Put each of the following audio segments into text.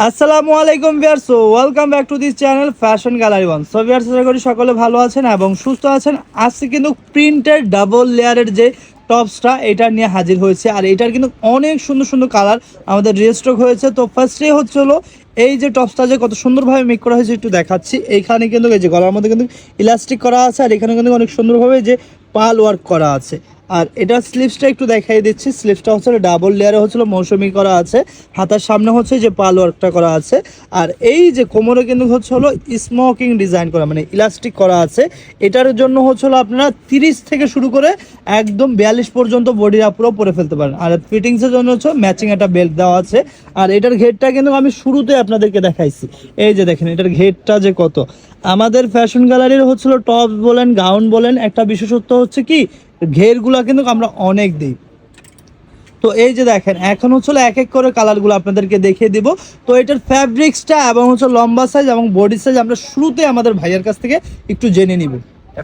আসসালামু আলাইকুম viewers welcome back to this channel fashion gallery one so viewers আশা করি সকলে ভালো আছেন এবং সুস্থ আছেন। আজকে কিন্তু প্রিন্টেড ডাবল লেয়ারের যে টপসটা এটা নিয়ে হাজির হয়েছে। আর এটার কিন্তু অনেক সুন্দর সুন্দর কালার আমাদের রিস্টক হয়েছে। তো ফার্স্টে হচ্ছে হলো এই যে টপসটা যে কত সুন্দরভাবে মেক করা হয়েছে, একটু দেখাচ্ছি। এইখানে কিন্তু এই যে গলার মধ্যে কিন্তু ইলাস্টিক করা আছে, আর এখানে কিন্তু অনেক সুন্দরভাবে যে পাল ওয়ার্ক করা আছে। আর এটা স্লিপসটা একটু দেখাই দিচ্ছি। স্লিপসটা হচ্ছে ডাবল লেয়ারে হচ্ছিল, মৌসুমি করা আছে। হাতার সামনে হচ্ছে যে পাল ওয়ার্কটা করা আছে। আর এই যে কোমরে কিন্তু হচ্ছে হলো স্মোকিং ডিজাইন করা মানে ইলাস্টিক করা আছে। এটার জন্য হচ্ছে হলো আপনারা তিরিশ থেকে শুরু করে একদম বিয়াল্লিশ পর্যন্ত বডির আপুরো পরে ফেলতে পারেন। আর ফিটিংসের জন্য হচ্ছে ম্যাচিং একটা বেল্ট দেওয়া আছে। আর এটার ঘেরটা কিন্তু আমি শুরুতে আপনাদেরকে দেখাইছি। এই যে দেখেন, এটার ঘেরটা যে কত। আমাদের ফ্যাশন গ্যালারির হচ্ছিল টপ বলেন গাউন বলেন, একটা বিশেষত্ব হচ্ছে কি? ঘেরগুলা কিন্তু আমরা অনেক দিই। তো এই যে দেখেন, এখন হচ্ছে এক এক করে কালারগুলো আপনাদেরকে দেখিয়ে দিব। তো এটার ফ্যাব্রিক্সটা এবং হচ্ছে লম্বা সাইজ এবং বডি সাইজ আমরা শুরুতে আমাদের ভাইয়ের কাছ থেকে একটু জেনে নিব।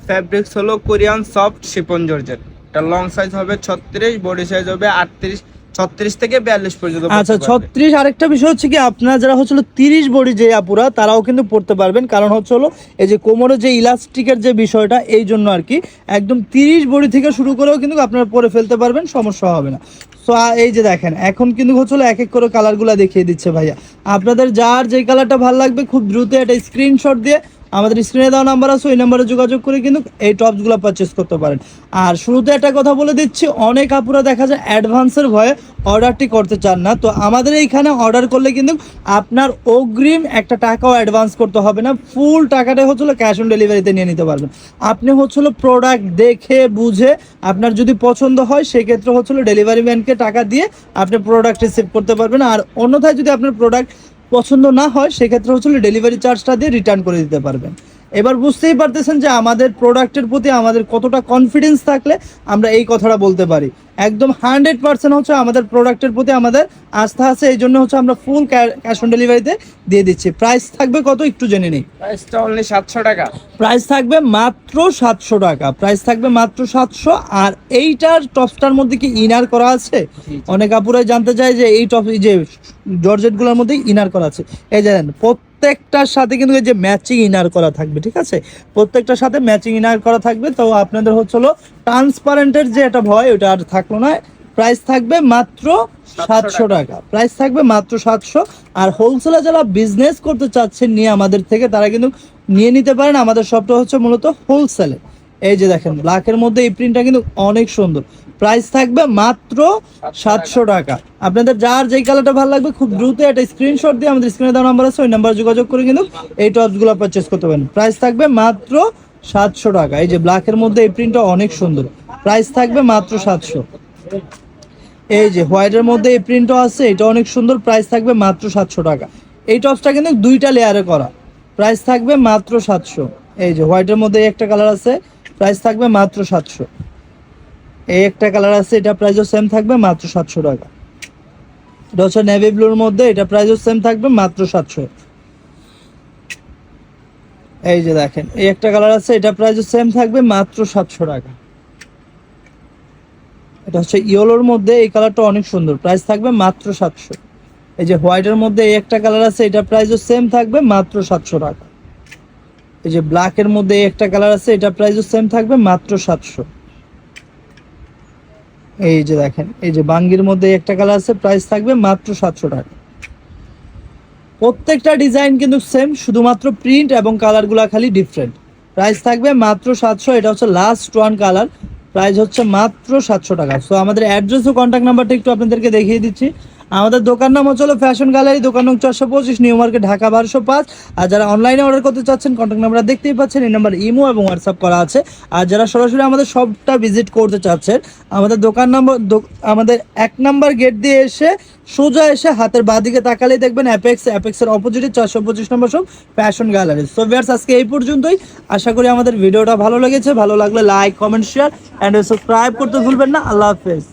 ফ্যাব্রিক্স হলো কোরিয়ান সফট শিপন জর্জেট। এটা লং সাইজ হবে ছত্রিশ বডি সাইজ হবে আটত্রিশ। ছত্রিশ থেকে বিয়াল্লিশ পর্যন্ত আচ্ছা। ছত্রিশ আরেকটা বিষয় হচ্ছে কি আপনারা যারা হচ্ছিল তিরিশ বডি যে আপুরা তারাও কিন্তু পড়তে পারবেন। কারণ হচ্ছে হলো এই যে কোমরে যে ইলাস্টিকের যে বিষয়টা এই জন্য আর কি একদম তিরিশ বডি থেকে শুরু করেও কিন্তু আপনারা পরে ফেলতে পারবেন সমস্যা হবে না। সো এই যে দেখেন এখন কিন্তু হচ্ছে হলো এক এক করে কালারগুলো দেখিয়ে দিচ্ছে ভাইয়া। আপনাদের যার যে কালারটা ভালো লাগবে খুব দ্রুত একটা স্ক্রিনশট দিয়ে আমাদের স্ক্রিনে দেওয়া নাম্বার আছে, ওই নাম্বারে যোগাযোগ করে কিন্তু এই টপসগুলো পারচেস করতে পারেন। আর শুরুতে একটা কথা বলে দিচ্ছি, অনেক আপুরা দেখা যায় অ্যাডভান্সের ভয়ে অর্ডারটি করতে চান না। তো আমাদের এইখানে অর্ডার করলে কিন্তু আপনার অগ্রিম একটা টাকাও অ্যাডভান্স করতে হবে না ফুল টাকাটা হচ্ছিল ক্যাশ অন ডেলিভারিতে নিয়ে নিতে পারবেন। আপনি হচ্ছিল প্রোডাক্ট দেখে, বুঝে আপনার যদি পছন্দ হয়, সেক্ষেত্রে হচ্ছিল ডেলিভারি ম্যানকে টাকা দিয়ে আপনি প্রোডাক্ট রিসিভ করতে পারবেন। আর অন্যথায় যদি আপনার প্রোডাক্ট পছন্দ না হয় সেক্ষেত্রে হচ্ছে ডেলিভারি চার্জটা দিয়ে রিটার্ন করে দিতে পারবেন। এবার বুঝতেই পারতেছেন যে আমাদের প্রোডাক্টের প্রতি আমাদের কতটা কনফিডেন্স থাকলে আমরা এই কথাটা বলতে পারি। একদম হান্ড্রেড পার্সেন্ট হচ্ছে আমাদের প্রোডাক্টের প্রতি আমাদের আস্থা আছে এই জন্য হচ্ছে আমরা ফুল ক্যাশ অন ডেলিভারিতে দিয়ে দিচ্ছি। প্রাইস থাকবে কত একটু জেনে নেই। প্রাইসটা অনলি সাতশো টাকা। প্রাইস থাকবে মাত্র সাতশো টাকা। প্রাইস থাকবে মাত্র সাতশো আর এইটার টপসটার মধ্যে কি ইনার করা আছে? অনেক আপুরাই জানতে চায় যে এই টপ এই যে জর্জেটগুলোর মধ্যে ইনার করা আছে। এই জানেন প্রত্যেকটার সাথে কিন্তু এই যে ম্যাচিং ইনার করা থাকবে ঠিক আছে? প্রত্যেকটার সাথে ম্যাচিং ইনার করা থাকবে তো আপনাদের হচ্ছে হলো ট্রান্সপারেন্টের যে একটা ভয় ওটা আর থাকল না। প্রাইস থাকবে মাত্র সাতশো টাকা। প্রাইস থাকবে মাত্র সাতশো। আর হোলসেলে যারা বিজনেস করতে চাচ্ছেন নিয়ে আমাদের থেকে তারা কিন্তু নিয়ে নিতে পারেন। আমাদের শপটা হচ্ছে মূলত হোলসেলে এই যে দেখেন ব্ল্যাকের মধ্যে এই প্রিন্টটা কিন্তু অনেক সুন্দর। প্রাইস থাকবে মাত্র সাতশো টাকা। আপনাদের যার যেই কালারটা ভালো লাগবে খুব দ্রুত একটা স্ক্রিনশট দিয়ে আমাদের স্ক্রিনে দেওয়া নাম্বার আছে ওই নাম্বার যোগাযোগ করে কিন্তু এই টপসগুলো পারচেস করতে পারেন। প্রাইস থাকবে মাত্র সাতশো টাকা। এই যে ব্ল্যাকের মধ্যে এই প্রিন্টটা অনেক সুন্দর। প্রাইস থাকবে মাত্র সাতশো। এই যে হোয়াইটের মধ্যে এই প্রিন্টও আছে এটা অনেক সুন্দর। প্রাইস থাকবে মাত্র সাতশো টাকা। এই টপসটা কিন্তু দুইটা লেয়ারে করা। প্রাইস থাকবে মাত্র সাতশো। এই যে হোয়াইটের মধ্যে একটা কালার আছে প্রাইস থাকবে মাত্র সাতশো। এই একটা কালার আছে, এটা প্রাইসও সেম থাকবে, মাত্র সাতশো টাকা। এটা হচ্ছে নেভি ব্লুর মধ্যে, এটা প্রাইসও সেম থাকবে, মাত্র সাতশো। এই যে দেখেন, এই একটা কালার আছে, এটা প্রাইসও সেম থাকবে, মাত্র সাতশো টাকা। এটা হচ্ছে ইয়েলোর মধ্যে, এই কালারটা অনেক সুন্দর প্রাইস থাকবে মাত্র সাতশো। এই যে হোয়াইটের মধ্যে এই একটা কালার আছে, এটা প্রাইসও সেম থাকবে, মাত্র সাতশো টাকা। এই যে ব্ল্যাকের মধ্যে এই একটা কালার আছে, এটা প্রাইসও সেম থাকবে, মাত্র সাতশো। এই যে দেখেন, এই যে বাঙ্গির মধ্যে একটা কালার আছে প্রাইস থাকবে মাত্র সাতশো টাকা। প্রত্যেকটা ডিজাইন কিন্তু সেম শুধুমাত্র প্রিন্ট এবং কালারগুলো খালি ডিফারেন্ট প্রাইস থাকবে মাত্র সাতশো, এটা হচ্ছে লাস্ট ওয়ান কালার প্রাইস হচ্ছে মাত্র সাতশো টাকা। সো আমাদের অ্যাড্রেস ও কন্ট্যাক্ট নাম্বারটা একটু আপনাদেরকে দেখিয়ে দিচ্ছি। আমাদের দোকান নাম হচ্ছে ফ্যাশন গ্যালারি দোকান নং চারশো পঁচিশ নিউ মার্কেট ঢাকা বারোশো পাঁচ। আর যারা অনলাইনে অর্ডার করতে চাচ্ছেন কন্ট্যাক্ট নাম্বার দেখতেই পাচ্ছেন, এই নাম্বার ইমো এবং হোয়াটসঅ্যাপ করা আছে। আর যারা সরাসরি আমাদের সবটা ভিজিট করতে চাচ্ছেন, আমাদের দোকান নম্বর আমাদের এক নাম্বার গেট দিয়ে এসে সোজা এসে হাতের বাঁদিকে তাকালেই দেখবেন অ্যাপেক্স অ্যাপেক্সের অপোজিটে চারশো পঁচিশ নম্বর সব ফ্যাশন গ্যালারি সো ভিয়ার্স আজকে এই পর্যন্তই। আশা করি আমাদের ভিডিওটা ভালো লেগেছে। ভালো লাগলে like comment share and subscribe করতে ভুলবেন না। আল্লাহ হাফেজ।